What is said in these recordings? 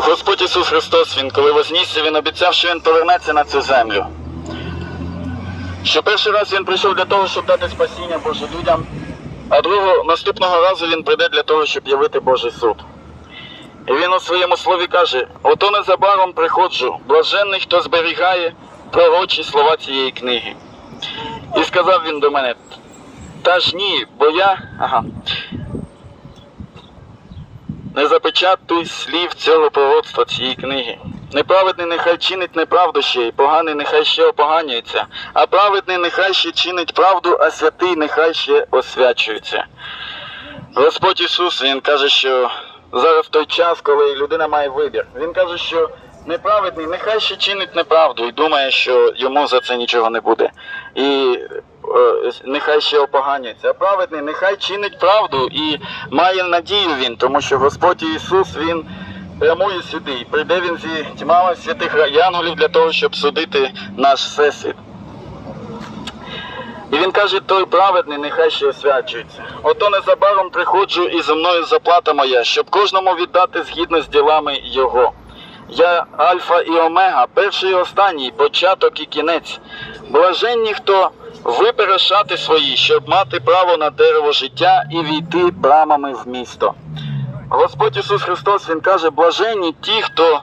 Господь Ісус Христос, Він коли вознісся, Він обіцяв, що Він повернеться на цю землю. Що перший раз він прийшов для того, щоб дати спасіння Боже людям, а другого наступного разу він прийде для того, щоб явити Божий суд. І він у своєму слові каже: ото незабаром приходжу, блаженний, хто зберігає пророчі слова цієї книги. І сказав він до мене: Та ж ні, бо я. Ага. Не запечатуй слів цього пророцтва цієї книги. Неправедний нехай чинить неправду ще, і поганий нехай ще опоганюється, а праведний нехай ще чинить правду, а святий нехай ще освячується. Господь Ісус Він каже, що зараз той час, коли людина має вибір. Він каже, що неправедний нехай ще чинить неправду і думає, що йому за це нічого не буде. І нехай ще опоганюється. А праведний нехай чинить правду і має надію він, тому що Господь Ісус Він прямує сюди. І прийде він зі тьмами святих янголів для того, щоб судити наш всесвіт. І він каже, той праведний нехай ще освячується. Ото незабаром приходжу і зі мною заплата моя, щоб кожному віддати згідно з ділами його. Я Альфа і Омега, перший і останній, початок і кінець. Блаженні, хто вибере шати свої, щоб мати право на дерево життя і війти брамами в місто. Господь Ісус Христос Він каже, блаженні ті, хто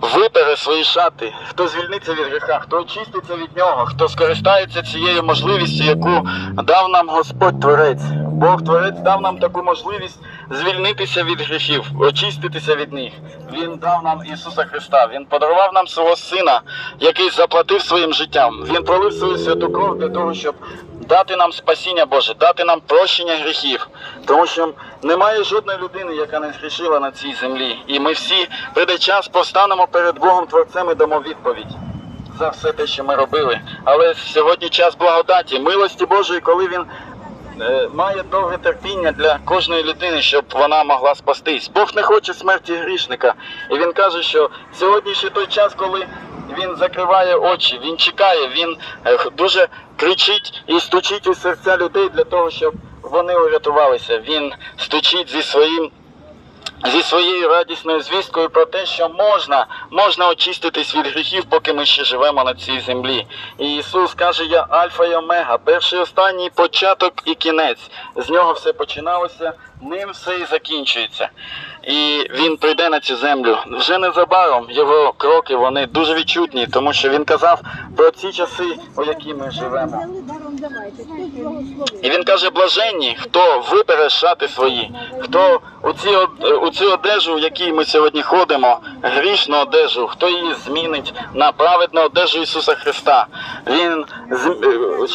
випере свої шати, хто звільниться від гріха, хто очиститься від нього, хто скористається цією можливістю, яку дав нам Господь Творець. Бог Творець дав нам таку можливість звільнитися від гріхів, очиститися від них. Він дав нам Ісуса Христа. Він подарував нам свого Сина, який заплатив своїм життям. Він пролив свою святу кров для того, щоб дати нам спасіння Боже, дати нам прощення гріхів. Тому що немає жодної людини, яка не згрішила на цій землі. І ми всі прийде час повстанемо перед Богом Творцем і дамо відповідь за все те, що ми робили. Але сьогодні час благодаті, милості Божої, коли він має довге терпіння для кожної людини, щоб вона могла спастись. Бог не хоче смерті грішника. І він каже, що сьогодні ще той час, коли він закриває очі, він чекає, він е, дуже кричить і стучить у серця людей для того, щоб вони урятувалися. Він стучить зі своїм зі своєю радісною звісткою про те, що можна, можна очиститись від гріхів, поки ми ще живемо на цій землі. І Ісус каже: Я Альфа і Омега, перший останній початок і кінець. З нього все починалося, ним все і закінчується. І він прийде на цю землю вже незабаром. Його кроки вони дуже відчутні, тому що він казав про ці часи, у які ми живемо. І він каже: блаженні, хто вибере шати свої, хто у ці у цю одежу, в якій ми сьогодні ходимо, грішну одежу, хто її змінить на праведну одежу Ісуса Христа. Він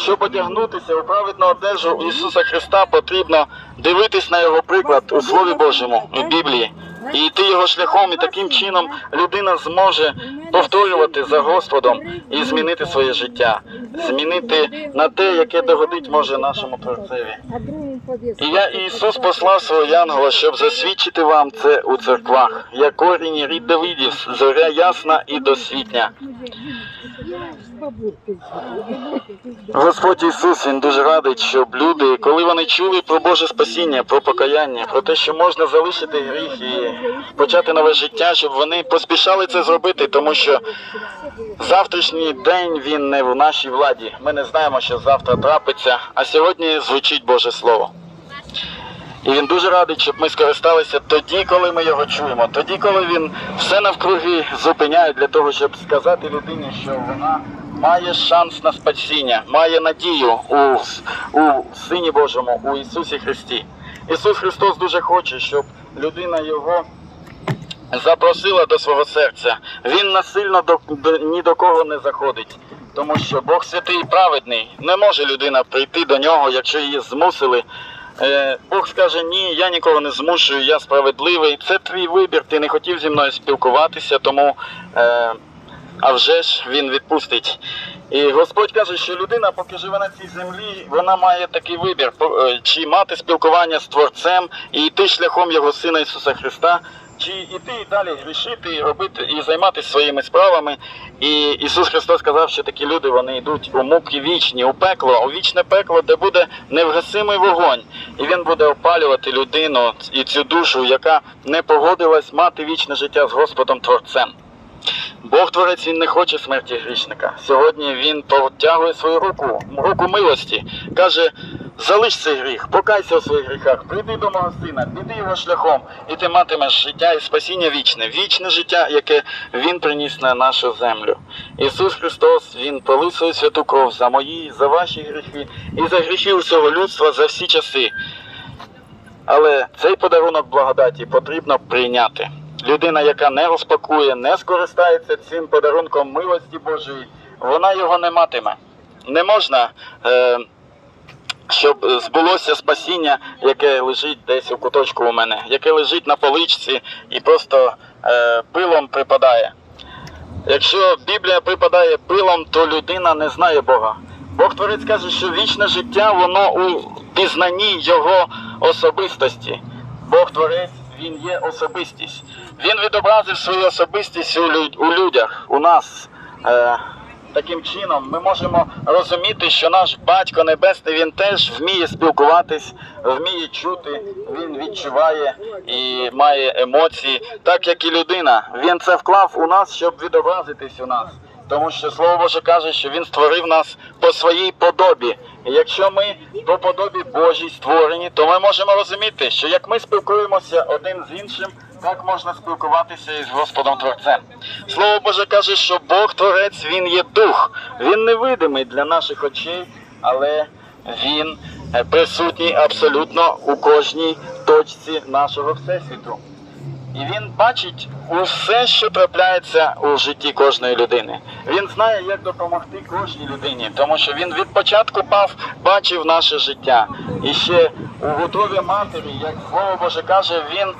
щоб одягнутися у праведну одежу Ісуса Христа, потрібно дивитись на його приклад у Слові Божому, у Біблії. І йти його шляхом, і таким чином людина зможе повторювати за Господом і змінити своє життя, змінити на те, яке догодить може нашому Творцеві. І я Ісус послав свого Янгола, щоб засвідчити вам це у церквах. Я корінь рід Давидів, зоря ясна і досвітня. Господь Ісус Він дуже радий, щоб люди, коли вони чули про Боже спасіння, про покаяння, про те, що можна залишити гріх і почати нове життя, щоб вони поспішали це зробити, тому що завтрашній день він не в нашій владі. Ми не знаємо, що завтра трапиться, а сьогодні звучить Боже Слово. І він дуже радий, щоб ми скористалися тоді, коли ми його чуємо, тоді, коли він все навкруги зупиняє для того, щоб сказати людині, що вона має шанс на спасіння, має надію у, у Сині Божому, у Ісусі Христі. Ісус Христос дуже хоче, щоб людина його запросила до свого серця. Він насильно до, до, ні до кого не заходить. Тому що Бог святий і праведний. Не може людина прийти до нього, якщо її змусили. Е, Бог скаже, ні, я нікого не змушую, я справедливий. Це твій вибір, ти не хотів зі мною спілкуватися, тому е, а вже ж він відпустить. І Господь каже, що людина, поки живе на цій землі, вона має такий вибір, е, чи мати спілкування з Творцем і йти шляхом Його Сина Ісуса Христа, чи йти і далі грішити, і робити і займатися своїми справами. І Ісус Христос сказав, що такі люди вони йдуть у муки вічні, у пекло, у вічне пекло, де буде невгасимий вогонь. і він буде опалювати людину і цю душу, яка не погодилась мати вічне життя з Господом Творцем. Бог Творець він не хоче смерті грішника. Сьогодні він протягує свою руку, руку милості, каже: залиш цей гріх, покайся у своїх гріхах, прийди до мого сина, піди його шляхом, і ти матимеш життя і спасіння вічне, вічне життя, яке він приніс на нашу землю. Ісус Христос Він пролив свою святу кров за мої, за ваші гріхи і за гріхи усього людства за всі часи. Але цей подарунок благодаті потрібно прийняти. Людина, яка не розпакує, не скористається цим подарунком милості Божої, вона його не матиме. Не можна, е, щоб збулося спасіння, яке лежить десь у куточку у мене, яке лежить на поличці і просто е, пилом припадає. Якщо Біблія припадає пилом, то людина не знає Бога. Бог Творець каже, що вічне життя воно у пізнанні Його особистості. Бог Творець, Він є особистість. Він відобразив свою особистість у, люд- у людях, у нас. Е, таким чином ми можемо розуміти, що наш батько небесний він теж вміє спілкуватись, вміє чути, він відчуває і має емоції, так як і людина. Він це вклав у нас, щоб відобразитись у нас. Тому що Слово Боже каже, що Він створив нас по своїй подобі. І якщо ми по подобі Божій створені, то ми можемо розуміти, що як ми спілкуємося один з іншим, так можна спілкуватися із Господом Творцем. Слово Боже каже, що Бог Творець Він є дух. Він невидимий для наших очей, але він е, присутній абсолютно у кожній точці нашого всесвіту. І він бачить усе, що трапляється у житті кожної людини. Він знає, як допомогти кожній людині, тому що він від початку пав, бачив наше життя. І ще у готові матері, як слово Боже каже, він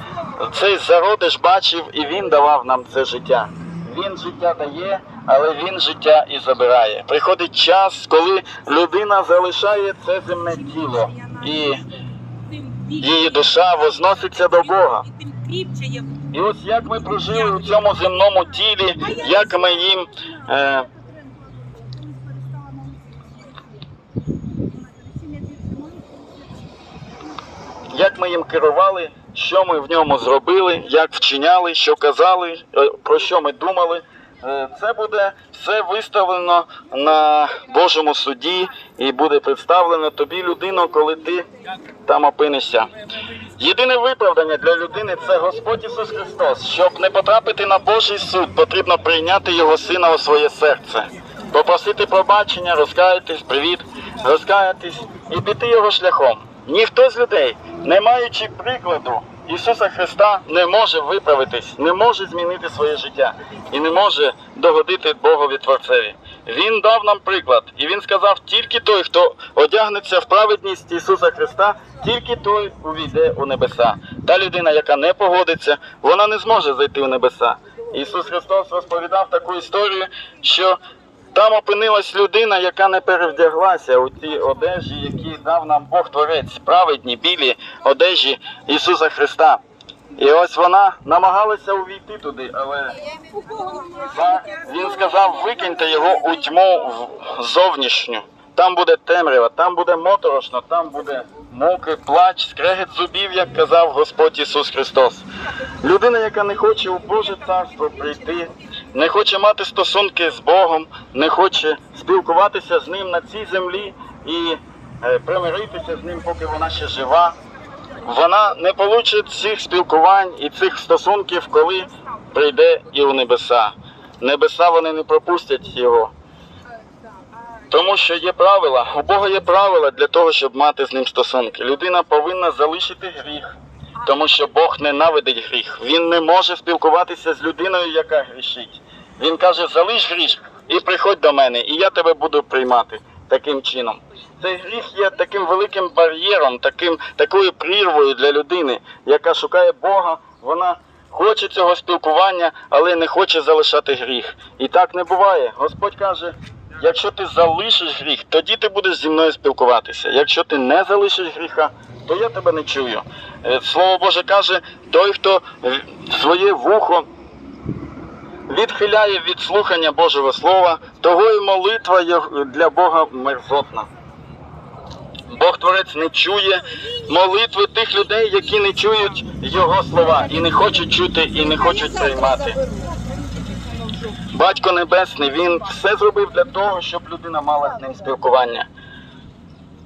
цей зародиш бачив і він давав нам це життя. Він життя дає, але він життя і забирає. Приходить час, коли людина залишає це земне тіло, і її душа возноситься до Бога. І ось як ми прожили у цьому земному тілі, як ми їм е, як ми їм керували, що ми в ньому зробили, як вчиняли, що казали, е, про що ми думали. Е, Це буде все виставлено на Божому суді і буде представлено тобі людину, коли ти там опинишся. Єдине виправдання для людини це Господь Ісус Христос. Щоб не потрапити на Божий суд, потрібно прийняти Його Сина у своє серце, попросити пробачення, розкаятись, привіт, розкаятись і піти його шляхом. Ніхто з людей, не маючи прикладу Ісуса Христа, не може виправитись, не може змінити своє життя і не може догодити Богові Творцеві. Він дав нам приклад, і він сказав: тільки той, хто одягнеться в праведність Ісуса Христа, тільки той увійде у небеса. Та людина, яка не погодиться, вона не зможе зайти у небеса. Ісус Христос розповідав таку історію, що там опинилась людина, яка не перевдяглася у ті одежі, які дав нам Бог Творець, праведні, білі одежі Ісуса Христа. І ось вона намагалася увійти туди, але він сказав, викиньте його у тьму зовнішню. Там буде темрява, там буде моторошно, там буде муки, плач, скрегет зубів, як казав Господь Ісус Христос. Людина, яка не хоче у Боже царство прийти, не хоче мати стосунки з Богом, не хоче спілкуватися з ним на цій землі і е, примиритися з ним, поки вона ще жива. Вона не получить цих спілкувань і цих стосунків, коли прийде і у небеса. Небеса вони не пропустять його. Тому що є правила, у Бога є правила для того, щоб мати з ним стосунки. Людина повинна залишити гріх, тому що Бог ненавидить гріх. Він не може спілкуватися з людиною, яка грішить. Він каже: залиш гріх і приходь до мене, і я тебе буду приймати таким чином. Цей гріх є таким великим бар'єром, таким, такою прірвою для людини, яка шукає Бога. Вона хоче цього спілкування, але не хоче залишати гріх. І так не буває. Господь каже: якщо ти залишиш гріх, тоді ти будеш зі мною спілкуватися. Якщо ти не залишиш гріха, то я тебе не чую. Е, Слово Боже каже, той, хто е, своє вухо відхиляє від слухання Божого Слова, того і молитва для Бога мерзотна. Бог Творець не чує молитви тих людей, які не чують Його слова і не хочуть чути, і не хочуть приймати. Батько Небесний, він все зробив для того, щоб людина мала з ним спілкування.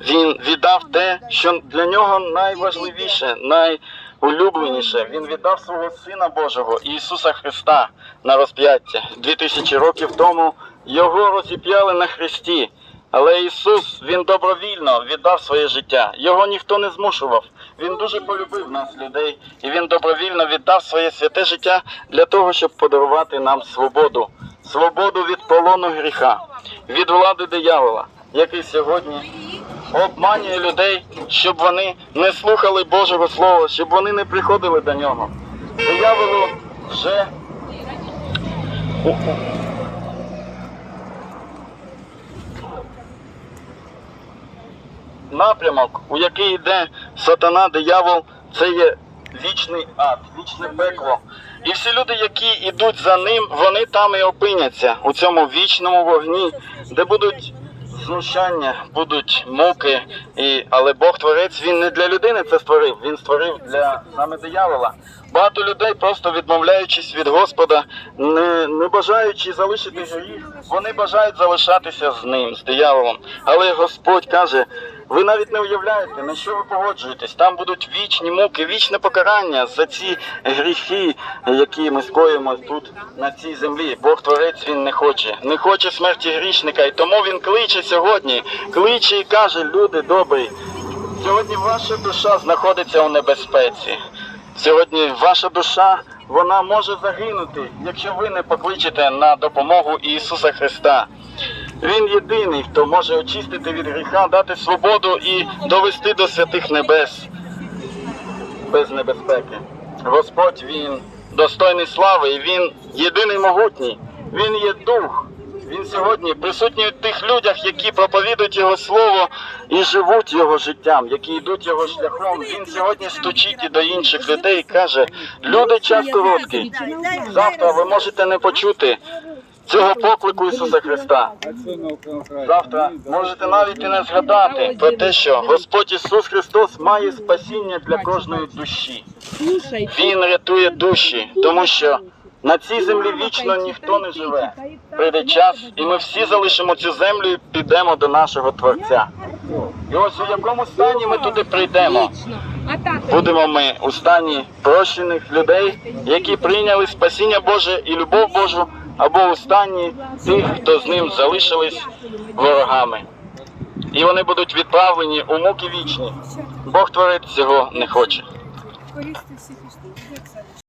Він віддав те, що для нього найважливіше, найулюбленіше. Він віддав свого Сина Божого Ісуса Христа на розп'яття. Дві тисячі років тому його розіп'яли на хресті. Але Ісус Він добровільно віддав своє життя. Його ніхто не змушував. Він дуже полюбив нас, людей, і він добровільно віддав своє святе життя для того, щоб подарувати нам свободу, свободу від полону гріха, від влади диявола, який сьогодні обманює людей, щоб вони не слухали Божого Слова, щоб вони не приходили до нього. Дияволу вже напрямок, у який йде сатана, диявол, це є вічний ад, вічне пекло. І всі люди, які йдуть за ним, вони там і опиняться у цьому вічному вогні, де будуть знущання, будуть муки. І, але Бог Творець він не для людини це створив, він створив для саме диявола. Багато людей, просто відмовляючись від Господа, не, не бажаючи залишити гріх, вони бажають залишатися з ним, з дияволом. Але Господь каже: ви навіть не уявляєте, на що ви погоджуєтесь. Там будуть вічні муки, вічне покарання за ці гріхи, які ми скоїмо тут на цій землі. Бог Творець він не хоче, не хоче смерті грішника, і тому він кличе сьогодні, кличе і каже: люди добрі. Сьогодні ваша душа знаходиться у небезпеці. Сьогодні ваша душа вона може загинути, якщо ви не покличете на допомогу Ісуса Христа. Він єдиний, хто може очистити від гріха, дати свободу і довести до святих небес без небезпеки. Господь він достойний слави, і він єдиний могутній. Він є дух. Він сьогодні присутній у тих людях, які проповідують Його слово і живуть його життям, які йдуть його шляхом. Він сьогодні стучить і до інших людей і каже: люди час короткий. Завтра ви можете не почути цього поклику Ісуса Христа. Завтра можете навіть і не згадати про те, що Господь Ісус Христос має спасіння для кожної душі. Він рятує душі, тому що на цій землі вічно ніхто не живе. Прийде час, і ми всі залишимо цю землю і підемо до нашого Творця. І ось у якому стані ми туди прийдемо. Будемо ми у стані прощених людей, які прийняли спасіння Боже і любов Божу, або у стані тих, хто з ним залишились ворогами. І вони будуть відправлені у муки вічні. Бог творець цього не хоче.